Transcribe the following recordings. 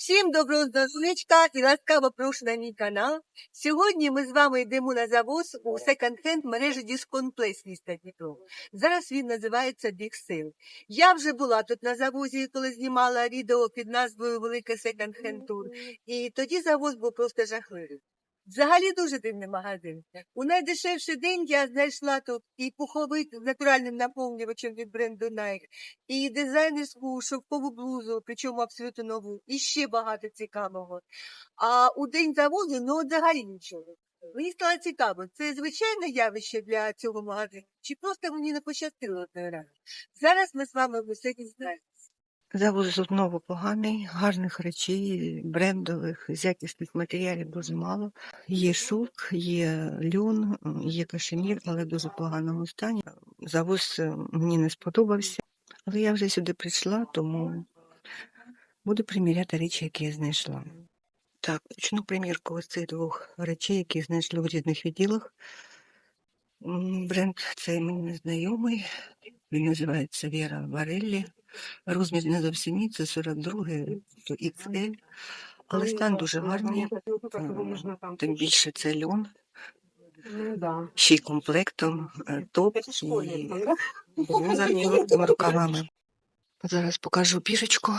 Всім доброго здоров'ячка і ласкаво прошу на мій канал. Сьогодні ми з вами йдемо на завоз у секонд-хенд мережі Discount Place міста Дніпро. Зараз він називається Sale. Я вже була тут на завозі, коли знімала відео під назвою Великий секонд-хенд тур. І тоді завоз був просто жахливий. Взагалі дуже дивний магазин. У найдешевший день я знайшла тут і пуховик з натуральним наповнювачем від бренду Nike, і дизайнерську шовкову блузу, причому абсолютно нову, і ще багато цікавого. А у день завозу, ну взагалі нічого. Мені стало цікаво, це звичайне явище для цього магазину, чи просто мені не пощастило одної рази. Зараз ми з вами все дізнаємося. Завоз знову поганий, гарних речей, брендових, з якісних матеріалів дуже мало. Є шовк, є льон, є кашемір, але дуже поганому стані. Завоз е, мені не сподобався, але я вже сюди прийшла, тому буду приміряти речі, які я знайшла. Так, почну примірку ось цих двох речей, які знайшли в різних відділах. Бренд цей мені незнайомий. Він називається Віра Вареллі. Розмір не зовсім мій, це 42 то XL. Але стан дуже гарний. Е, Тим більше це льон, ще й комплектом, е, топ і блуза рукавами. Зараз покажу пішечку.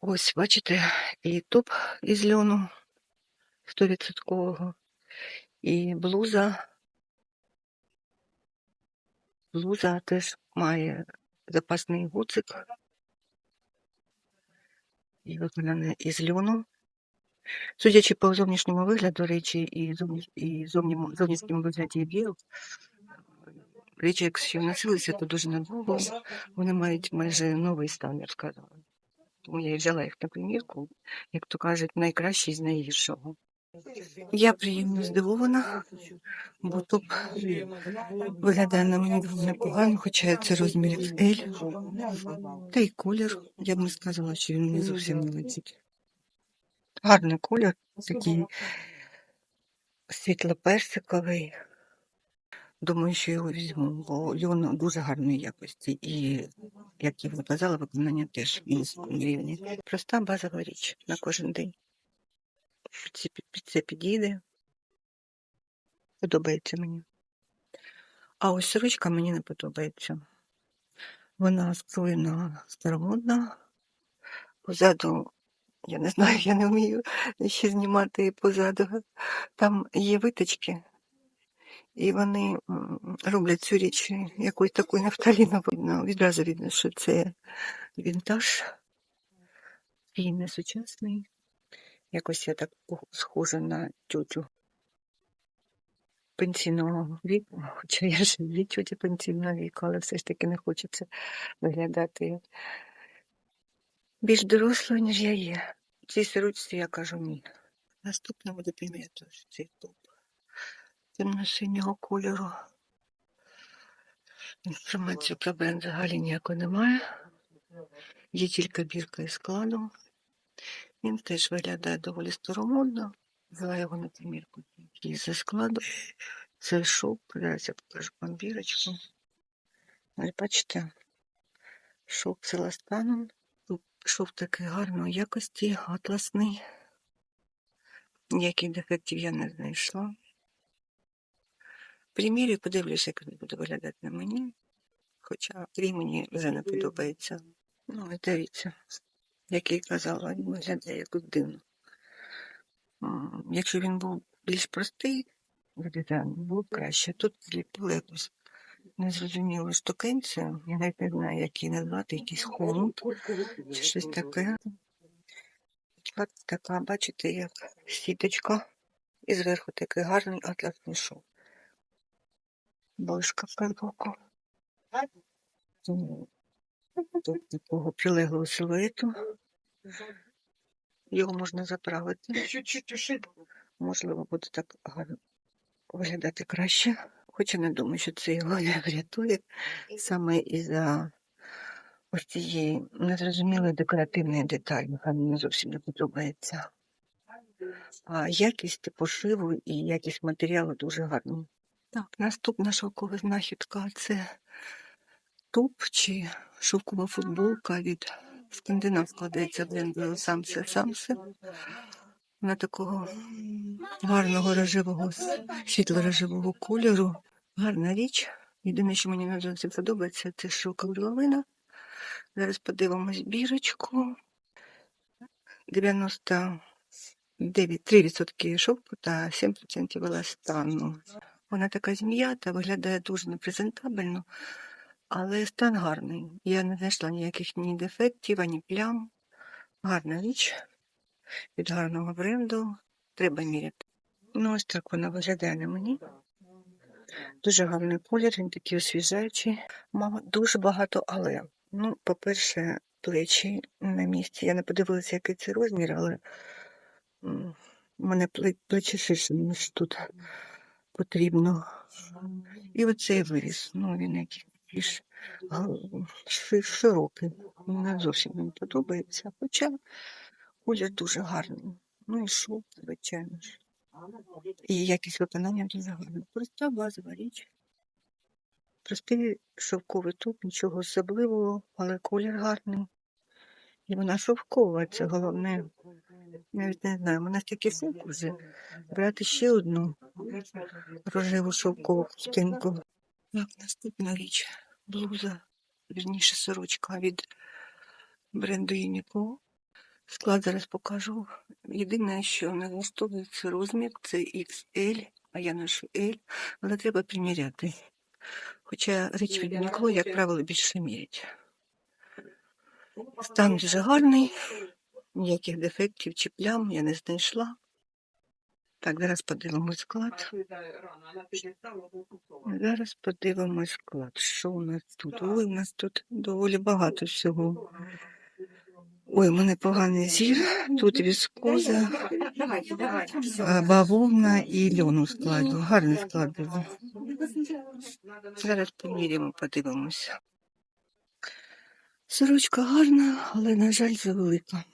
Ось, бачите, і топ із льону 100%, і блуза. Блуза теж має запасний гуцик. І виконана із льону. Судячи по зовнішньому вигляду речі і, зовні, і зовнім- зовнішньому вигляді віл, речі, якщо носилися, то дуже надовго. Вони мають майже новий стан, я б сказала. Тому я і взяла їх на примірку, як то кажуть, найкращий з найгіршого. Я приємно здивована, бо топ виглядає на мені дуже непогано, хоча це розмір L. Та й колір, я б не сказала, що він не зовсім не летить. Гарний колір, такий світло-персиковий. Думаю, що його візьму, бо льон дуже гарної якості. І, як я вже казала, виконання теж на рівні. Проста базова річ на кожен день. Це, підійде. Подобається мені. А ось сорочка мені не подобається. Вона скроєна старомодна. Позаду, я не знаю, я не вмію ще знімати позаду. Там є виточки, і вони роблять цю річ якоюсь такою нафталіновою. Відразу видно, що це вінтаж. І не сучасний. Якось я так схожа на тютю пенсійного віку, хоча я ж дві тюті пенсійного віку, але все ж таки не хочеться виглядати більш дорослою, ніж я є. В Цій сорочці я кажу ні. Наступне буде приміряти цей топ темно-синього кольору. Інформації про бренд взагалі ніякої немає. Є тільки бірка із складу. Він теж виглядає доволі старомодно. Взяла його на примірку тільки зі складу. Це шов. Зараз я покажу вам бірочку. Ось бачите, шов з еластаном. Шов такий гарної якості, атласний. Ніяких дефектів я не знайшла. Примірю, подивлюся, як він буде виглядати на мені. Хоча крій мені вже не подобається. Ну, і дивіться, як я й казала, він виглядає якось дивно. Якщо він був більш простий, в дизайні, було б краще. Тут зліпили якусь незрозумілу штукенцію. Я навіть не знаю, як її назвати, якийсь хомут чи щось таке. Така, бачите, як сіточка. І зверху такий гарний атласний шов. Збоку. Тому Тут такого прилеглого силуету. Його можна заправити. Можливо, буде так гарно виглядати краще. Хоча не думаю, що це його не врятує. Саме із-за ось цієї незрозумілої декоративної деталі, яка мені зовсім не подобається. А якість пошиву і якість матеріалу дуже гарні. Так, наступна шовкова знахідка це топ чи шовкова футболка від Скандинав складається блендою самсе самсе. На такого гарного рожевого, світло-рожевого кольору. Гарна річ. Єдине, що мені не зовсім подобається, це шовка горловина. Зараз подивимось бірочку. 99 3% шовку та 7% еластану. Вона така зміята, виглядає дуже непрезентабельно, але стан гарний. Я не знайшла ніяких ні дефектів, ані плям. Гарна річ від гарного бренду. Треба міряти. Ну, ось так вона виглядає на мені. Дуже гарний колір, він такий освіжаючий. Мама дуже багато але. Ну, по-перше, плечі на місці. Я не подивилася, який це розмір, але у мене плечі ширше, ніж тут потрібно. І оцей виріс. Ну, він якийсь більш ши- широкий. Не зовсім мені подобається. Хоча колір дуже гарний. Ну і шов, звичайно ж. І якість виконання дуже гарна. Проста базова річ. Простий шовковий топ, нічого особливого, але колір гарний. І вона шовкова, це головне. Навіть не знаю, вона стільки шовку вже. Брати ще одну рожеву шовкову хустинку. Так, наступна річ. Блуза, вірніше сорочка від бренду Юніко. Склад зараз покажу. Єдине, що не влаштовується розмір, це XL, а я ношу L, але треба приміряти. Хоча річ від Uniqlo, як правило, більше мірять. Стан дуже гарний, ніяких дефектів чи плям я не знайшла. Так, зараз подивимось склад. Зараз подивимось склад. Що у нас тут? Ой, у нас тут доволі багато всього. Ой, у мене поганий зір. Тут віскоза, бавовна і льон у складі. Гарний склад. Зараз поміряємо, подивимося. Сорочка гарна, але, на жаль, завелика.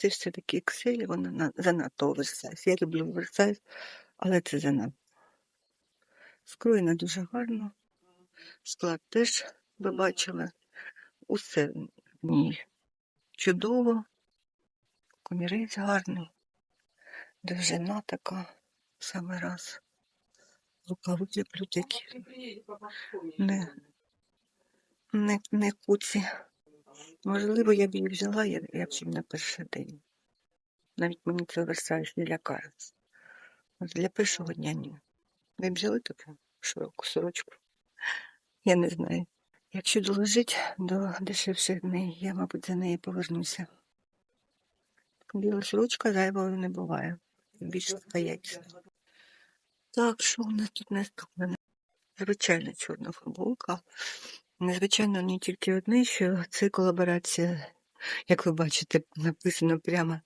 Це все-таки Excel, вона на- занадто оверсайз. Я люблю оверсайз, але це занадто. Скроєна дуже гарно. Склад теж ви бачили. Усе в ній чудово. Комірець гарний. Довжина така саме раз. Рукави люблю такі. Не, не, не куці. Можливо, я б її взяла, я- якщо б на перший день. Навіть мені це оверсайз не лякає. Для першого дня ні. Ви б взяли таку широку сорочку? Я не знаю. Якщо доложить до дешевших дней, я, мабуть, за неї повернуся. Біла сорочка зайвою не буває. Більш така якісна. Так, що у нас тут наступне? Звичайна чорна футболка. Незвичайно не тільки одне, що це колаборація, як ви бачите, написано прямо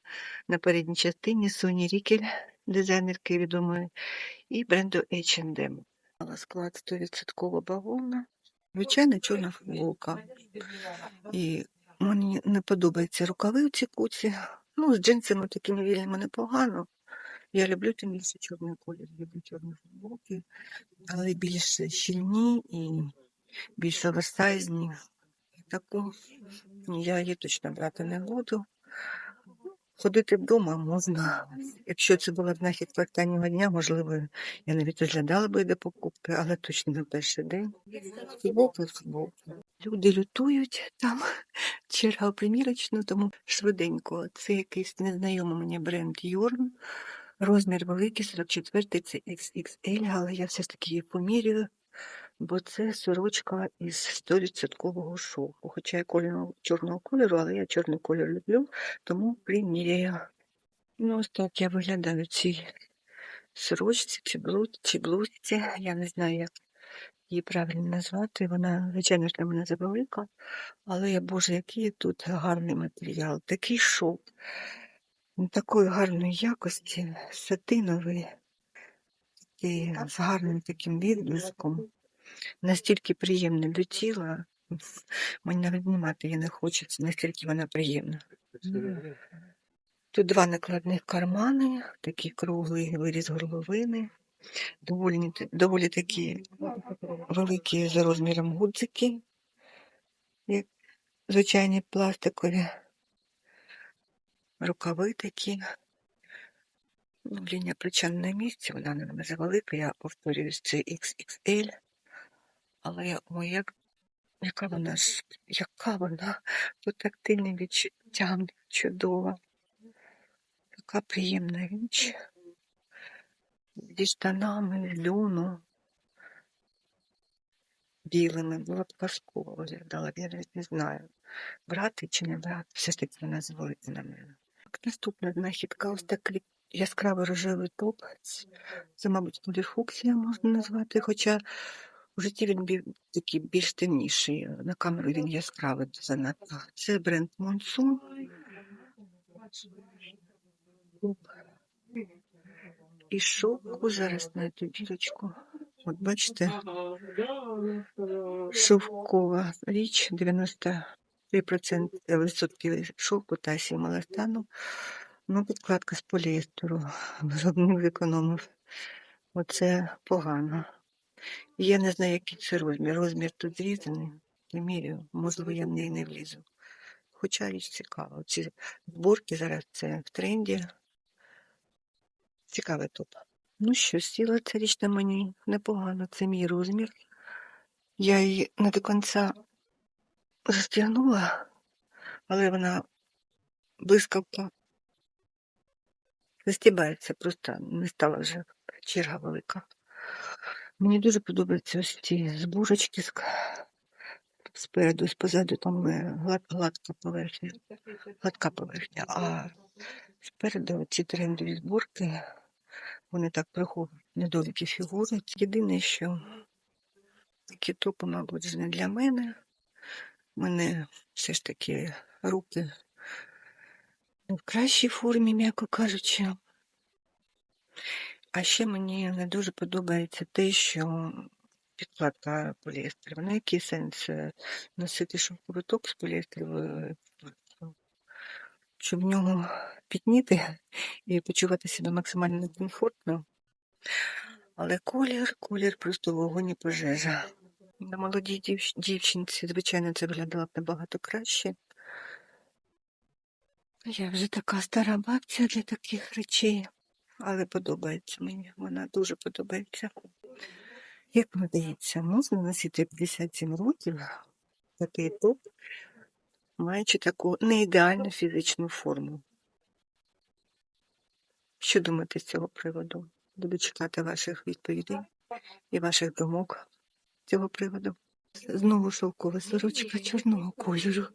на передній частині Соні Рікель, дизайнерки відомої, і бренду H&M. Склад 100% бавовна. Звичайна чорна футболка. І мені не подобаються рукави у ці куці. Ну, з джинсами такими вільними непогано. Я люблю тим більше чорний колір, люблю чорні футболки, але більш щільні і більш оверсайзні. Таку я її точно брати не буду. Ходити вдома можна. Якщо це була б знахідка останнього дня, можливо, я навіть розглядала би до покупки, але точно на перший день. Футболка, футболка. Люди лютують там, черга примірочну, тому швиденько. Це якийсь незнайомий мені бренд Йорн. Розмір великий, 44 це XXL, але я все ж таки її поміряю, бо це сорочка із 100% шовку. Хоча я кольору, чорного кольору, але я чорний колір люблю, тому приміряю. Ну, ось так я виглядаю цій сорочці чи блузці, чи блузці. Я не знаю, як її правильно назвати. Вона, звичайно ж, для мене завелика, але я боже, який тут гарний матеріал, такий шов. Такої гарної якості, сатиновий, і з гарним таким відблиском. Настільки приємне до тіла. Мені навіть знімати її не хочеться, настільки вона приємна. Тут два накладних кармани, такий круглий виріз горловини, доволі, доволі такі великі за розміром гудзики. Як звичайні пластикові рукави такі. Ну, лінія плеча на місці, вона не дуже велика, я повторююсь, це XXL. Але ой, як, яка вона яка вона по тактильним відчуттям чудова. Така приємна річ. Зі штанами, льону, білими, була б казково виглядала, я навіть не знаю, брати чи не брати, все ж таки вона звалиться на мене. Так, наступна знахідка, ось такий яскравий рожевий топ. Це, мабуть, поліфуксія можна назвати, хоча у житті він бі- такий більш темніший. На камеру він яскравий занадто. Це бренд Монсун. І шовку зараз на цю бірочку. От бачите, шовкова річ 93% відсотків шовку та 7 еластану. Ну, підкладка з поліестеру. Виробник зекономив. Оце погано. Я не знаю, який це розмір. Розмір тут зрізаний. Не міряю. Можливо, я в неї не влізу. Хоча річ цікава. Ці зборки зараз це в тренді. Цікавий топ. Ну що, сіла ця річ на мені непогано. Це мій розмір. Я її не до кінця застягнула, але вона блискавка застібається, просто не стала вже черга велика. Мені дуже подобаються ось ці зборочки з- спереду і позаду, там е, глад, гладка поверхня, гладка поверхня, а спереду ці трендові зборки, вони так приховують недоліки фігури. Єдине, що такі топи, мабуть, не для мене. У мене все ж таки руки в кращій формі, м'яко кажучи. А ще мені не дуже подобається те, що підкладка поліестер. Вона який сенс е, носити шовковий топ з поліестеровою? Щоб в нього пітніти і почувати себе максимально комфортно. Але колір, колір просто вогонь і пожежа. На молодій дівч- дівчинці, звичайно, це виглядало б набагато краще. Я вже така стара бабця для таких речей, але подобається мені. Вона дуже подобається. Як вам здається, можна носити 57 років такий топ, маючи таку не ідеальну фізичну форму? Що думаєте з цього приводу? Буду чекати ваших відповідей і ваших думок з цього приводу. Знову шовкова сорочка чорного кольору.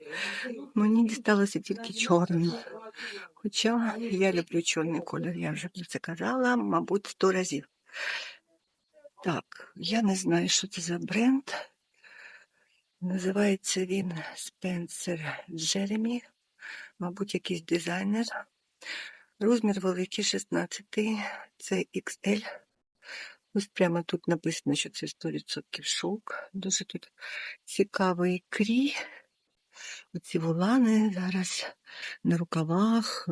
Мені дісталося тільки чорний. Хоча я люблю чорний колір, я вже про це казала, мабуть, сто разів. Так, я не знаю, що це за бренд. Називається він Spencer Jeremy, мабуть, якийсь дизайнер. Розмір великий 16, це XL. Ось прямо тут написано, що це 100% шовк. Дуже тут цікавий крій. Оці волани зараз на рукавах, е,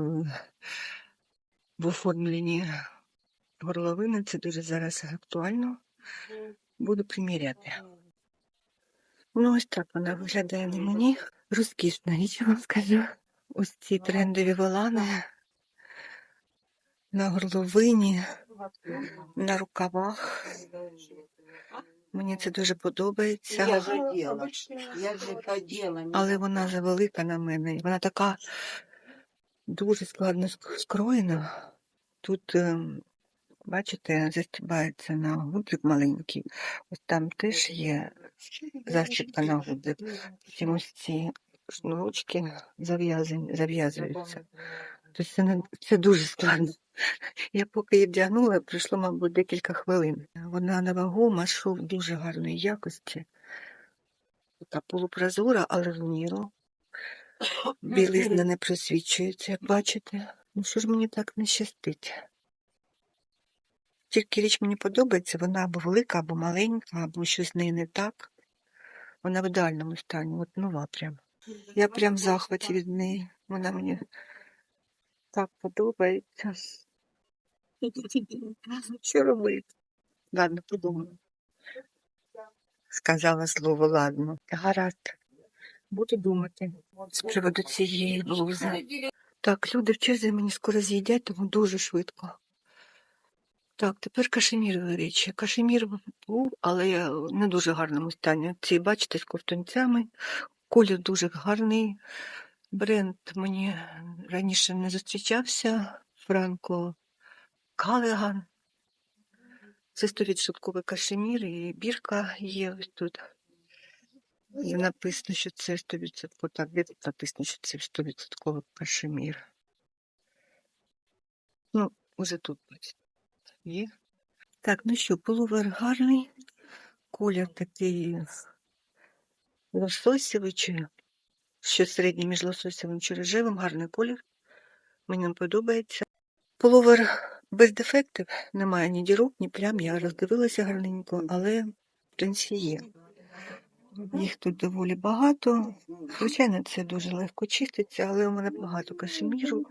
в оформленні горловини. Це дуже зараз актуально. Буду приміряти. Ну, ось так вона виглядає на мені. Розкішна річ, я вам скажу. Ось ці трендові волани на горловині, на рукавах. Мені це дуже подобається. Але вона завелика на мене. Вона така дуже складно скроєна. Тут, ем, бачите, застібається на гудзик маленький. Ось там теж є защіпка на гудзик. Потім ось ці шнурочки зав'язуються. Тобто це, це дуже складно. Я поки її вдягнула, пройшло, мабуть, декілька хвилин. Вона невагома, шов дуже гарної якості. Така полупрозора, але в міру. Білизна не просвічується, як бачите. Ну що ж мені так не щастить? Тільки річ мені подобається, вона або велика, або маленька, або щось з нею не так. Вона в ідеальному стані, от нова прям. Я прям в захваті від неї. Вона мені так подобається. Що робити? Ладно, подумаю. Сказала слово ладно. Гаразд. Буду думати з приводу цієї блузи. Так, люди в черзі мені скоро з'їдять, тому дуже швидко. Так, тепер кашемірові речі. Кашемір був, але в не дуже гарному стані. Ці, бачите, з ковтунцями. Колір дуже гарний. Бренд мені раніше не зустрічався. Франко Калеган. Це 100% кашемір і бірка є ось тут. І написано, що це 100%, так, де тут написано, що це 100% кашемір. Ну, уже тут, є. Так, ну що, пуловер гарний, колір такий лососєвий, щось середнє між лососєвим чи рожевим, гарний колір. Мені подобається. Пуловер без дефектів, немає ні дірок, ні плям, я роздивилася гарненько, але в є. Їх тут доволі багато. Звичайно, це дуже легко чиститься, але у мене багато кашеміру,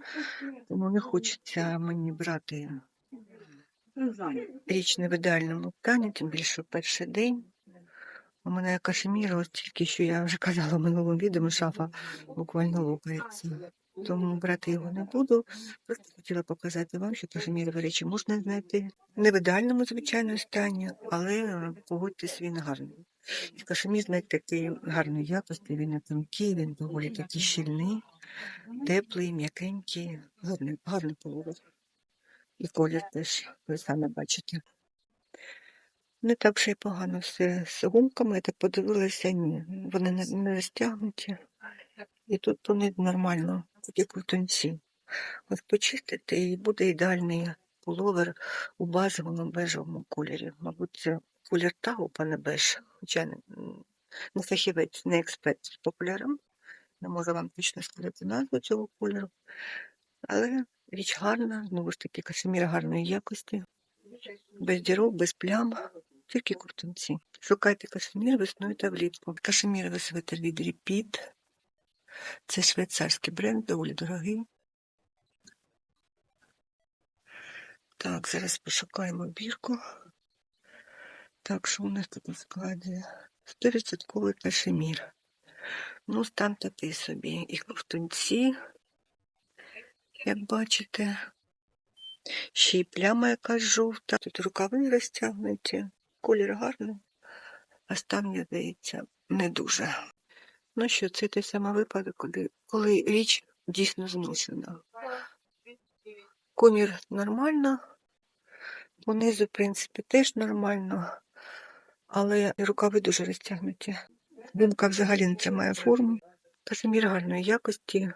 тому не хочеться мені брати річ не в ідеальному стані, тим більше перший день. У мене кашемір, ось тільки що я вже казала в минулому відео, шафа буквально лопається. Тому брати його не буду. Просто хотіла показати вам, що кашемірові речі можна знайти. Не в ідеальному, звичайно, стані, але погодьтесь, він гарний. І Кашемір, знаєте, такий гарної якості, він не тонкий, він доволі такий щільний, теплий, м'якенький, гарний, гарний пологовий. І колір теж, ви самі бачите. Не так вже й погано все з гумками, я так подивилася, ні. Вони не, не розтягнуті. І тут вони нормально, такі крутонці. От почистити і буде ідеальний пуловер у базовому бежевому кольорі. Мабуть, це колір тагу, пане беж. Хоча не, фахівець, не експерт по кольорам. Не можу вам точно сказати назву цього кольору. Але річ гарна, знову ж таки, кашемір гарної якості, без дірок, без плям, тільки куртунці. Шукайте кашемір весною та влітку. Кашеміровий свитер від Repeat. Це швейцарський бренд, доволі дорогий. Так, зараз пошукаємо бірку. Так, що у нас тут у складі? 100% кашемір. Ну, стан такий собі. І ковтунці, як бачите. Ще й пляма якась жовта. Тут рукави розтягнуті. Колір гарний, а стан, мені здається, не дуже. Ну що, це той самий випадок, коли, коли річ дійсно зношена. Комір нормально, понизу, в принципі, теж нормально, але рукави дуже розтягнуті. Думка взагалі не тримає форму. Кашемір гарної якості.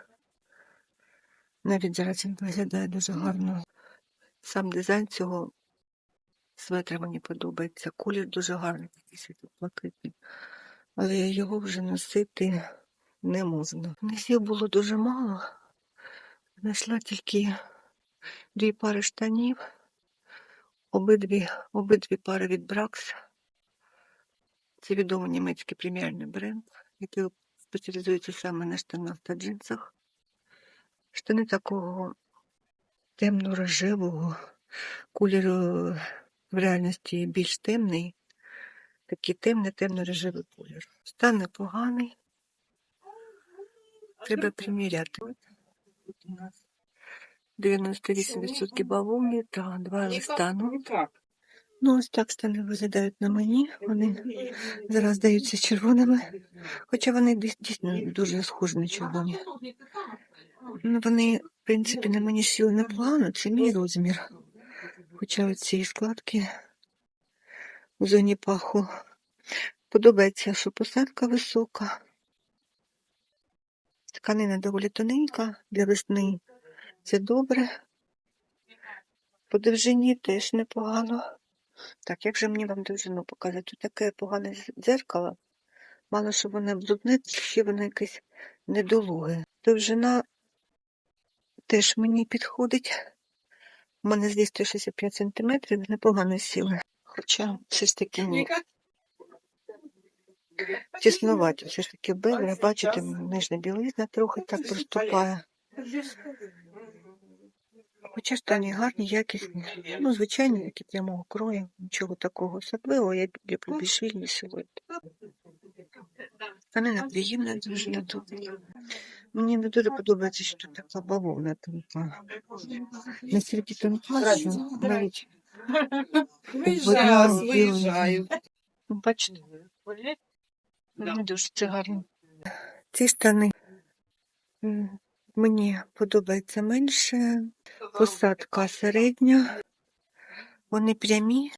Навіть зараз він виглядає дуже гарно. Сам дизайн цього светра мені подобається. Колір дуже гарний, такий світло-блакитний. Але його вже носити не можна. Низів було дуже мало. Знайшла тільки дві пари штанів, обидві, обидві пари від Бракс. Це відомий німецький преміальний бренд, який спеціалізується саме на штанах та джинсах. Штани такого темно-рожевого кольору в реальності більш темний, такий темний темно-рожевий колір. Стан непоганий. Треба приміряти. Тут у нас 98% бавовни та два листану. Ну, ось так стани виглядають на мені. Вони зараз здаються червоними, хоча вони дійсно дуже схожі на червоні. Ну, вони, в принципі, на мені сіли непогано, це мій розмір. Хоча оці складки в зоні паху. Подобається, що посадка висока. Тканина доволі тоненька для весни. Це добре. По довжині теж непогано. Так, як же мені вам довжину показати? Тут таке погане дзеркало. Мало що воно блудне, ще воно якесь недолуге. Довжина теж мені підходить. У мене здесь 165 сантиметрів, непогано сіли. Хоча все ж таки ні. Тіснуваті, все ж таки бедра, бачите, нижня білизна трохи так проступає. Хоча штані гарні, якісні. Ну, звичайно, які прямого крою, нічого такого особливого, я люблю більш вільні сьогодні. Тканина приємна дуже на тут. Мені не дуже подобається, що тут така бавовна тонка. Настільки тонка, що навіть Виїжджаю, виїжджаю. Ну, Бачите, не дуже це гарно. Ці штани мені подобається менше. Посадка середня. Вони прямі,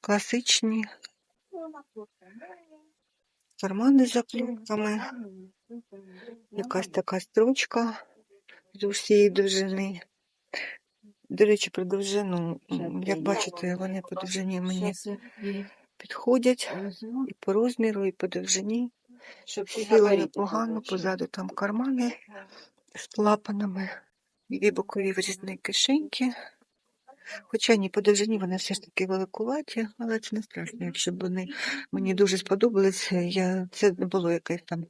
класичні. Кармани з заплютками. Якась така строчка з усієї довжини. До речі, про довжину. Як бачите, вони по довжині мені підходять і по розміру, і по довжині. Сіли непогано, позаду там кармани з клапанами, дві бокові врізні кишеньки. Хоча ні, по довжині вони все ж таки великуваті, але це не страшно. Якщо б вони мені дуже сподобались, я... це не було якесь там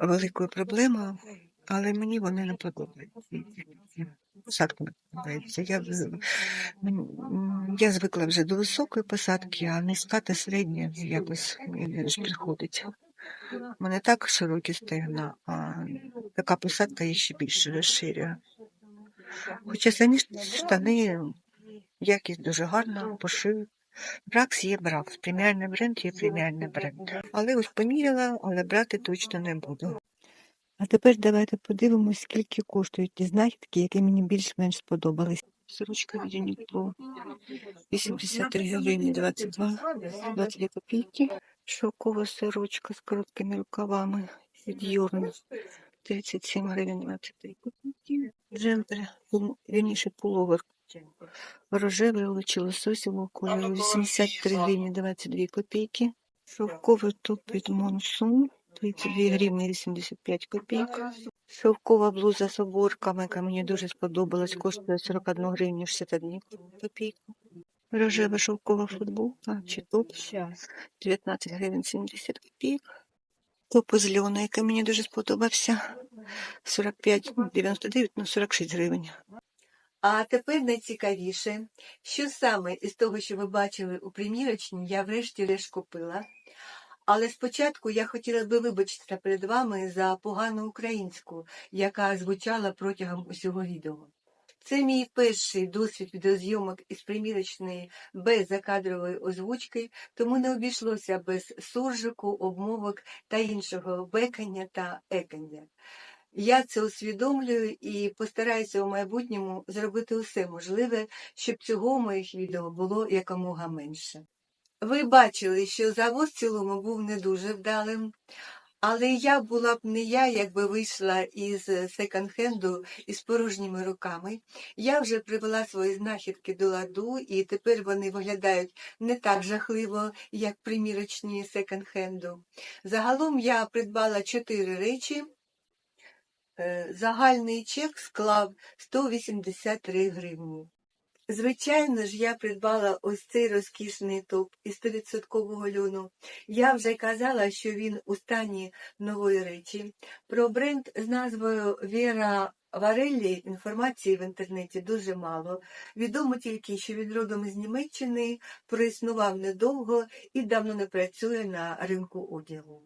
великою проблемою, але мені вони не подобаються. Посадка не. Я, я звикла вже до високої посадки, а низька та середня якось підходить. У мене так широкі стегна, а така посадка їх ще більше розширює. Хоча самі штани, якість дуже гарна, пошив. Бракс є Бракс, преміальний бренд є преміальний бренд. Але ось поміряла, але брати точно не буду. А тепер давайте подивимось, скільки коштують ті знахідки, які мені більш-менш сподобались. Сорочка від Uniqlo 83 гривні 22, 22 копійки. Шовкова сорочка з короткими рукавами від Йорн 37 гривень 23 копійки. Джемпер, вірніше пуловер рожевий олочі лососівого кольору 83 гривні 22 копійки. Шовковий топ від Монсун 32 гривні 85 копійок. Шовкова блуза з оборками, яка мені дуже сподобалась, коштує 41 гривню 61 копійку. Рожева шовкова футболка чи топ 19 гривень 70 копійок. Топ із льону, який мені дуже сподобався. 45,99, ну 46 гривень. А тепер найцікавіше, що саме із того, що ви бачили у примірочні, я врешті-решт купила. Але спочатку я хотіла би вибачитися перед вами за погану українську, яка звучала протягом усього відео. Це мій перший досвід відеозйомок із примірочної без закадрової озвучки, тому не обійшлося без суржику, обмовок та іншого бекання та екання. Я це усвідомлюю і постараюся у майбутньому зробити усе можливе, щоб цього у моїх відео було якомога менше. Ви бачили, що завоз в цілому був не дуже вдалим, але я була б не я, якби вийшла із секонд-хенду із порожніми руками. Я вже привела свої знахідки до ладу, і тепер вони виглядають не так жахливо, як примірочні секонд-хенду. Загалом я придбала чотири речі. Е, Загальний чек склав 183 гривні. Звичайно ж, я придбала ось цей розкішний топ із 100% льону. Я вже казала, що він у стані нової речі. Про бренд з назвою Віра Вареллі інформації в інтернеті дуже мало. Відомо тільки, що він родом з Німеччини, проіснував недовго і давно не працює на ринку одягу.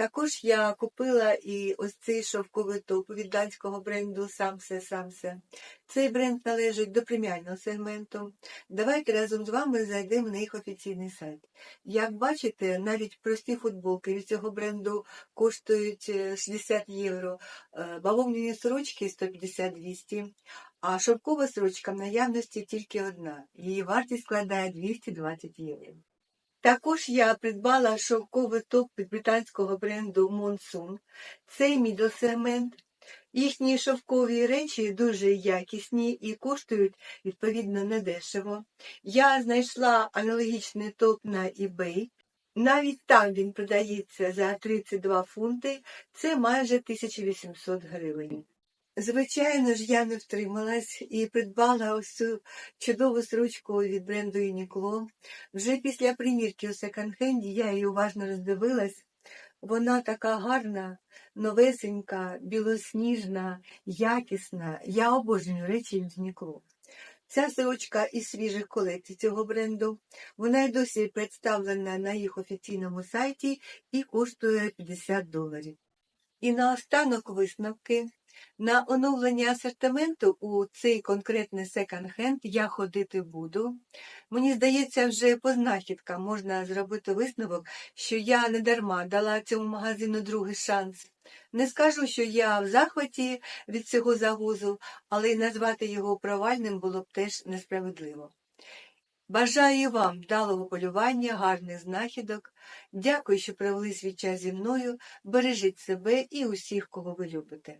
Також я купила і ось цей шовковий топ від данського бренду Самсе Самсе. Цей бренд належить до преміального сегменту. Давайте разом з вами зайдемо на їх офіційний сайт. Як бачите, навіть прості футболки від цього бренду коштують е, 60 євро, е, бавовняні сорочки 150-200, а шовкова сорочка в наявності тільки одна. Її вартість складає 220 євро. Також я придбала шовковий топ від британського бренду Monsoon. Цей мідл-сегмент. Їхні шовкові речі дуже якісні і коштують відповідно недешево. Я знайшла аналогічний топ на eBay. Навіть там він продається за 32 фунти, це майже 1800 гривень. Звичайно ж, я не втрималась і придбала ось цю чудову сорочку від бренду Uniqlo. Вже після примірки у секонд-хенді я її уважно роздивилась. Вона така гарна, новесенька, білосніжна, якісна. Я обожнюю речі від Uniqlo. Ця сорочка із свіжих колекцій цього бренду. Вона й досі представлена на їх офіційному сайті і коштує 50 доларів. І наостанок висновки. На оновлення асортименту у цей конкретний секонд-хенд я ходити буду. Мені здається, вже по знахідкам можна зробити висновок, що я не дарма дала цьому магазину другий шанс. Не скажу, що я в захваті від цього завозу, але й назвати його провальним було б теж несправедливо. Бажаю вам вдалого полювання, гарних знахідок. Дякую, що провели свій час зі мною. Бережіть себе і усіх, кого ви любите.